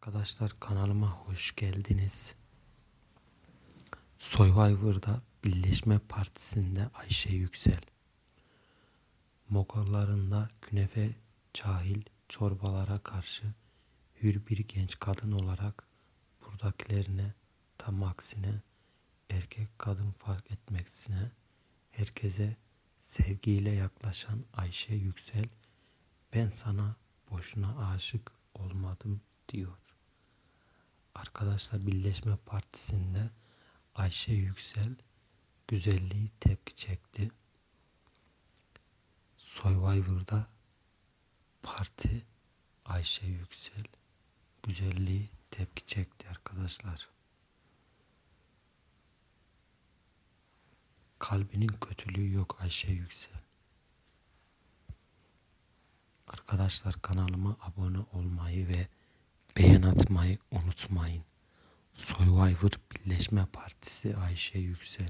Arkadaşlar kanalıma hoş geldiniz. Survivor'da Birleşme Partisi'nde Ayşe Yüksel. Mogollarında künefe cahil çorbalara karşı hür bir genç kadın olarak buradakilerine tam aksine erkek kadın fark etmeksine herkese sevgiyle yaklaşan Ayşe Yüksel ben sana boşuna aşık olmadım diyor. Arkadaşlar Birleşme Partisi'nde Ayşe Yüksel güzelliği tepki çekti. Survivor'da parti Ayşe Yüksel güzelliği tepki çekti arkadaşlar. Kalbinin kötülüğü yok Ayşe Yüksel. Arkadaşlar kanalıma abone olmayı ve beğen atmayı unutmayın. Survivor Birleşme Partisi Ayşe Yüksel.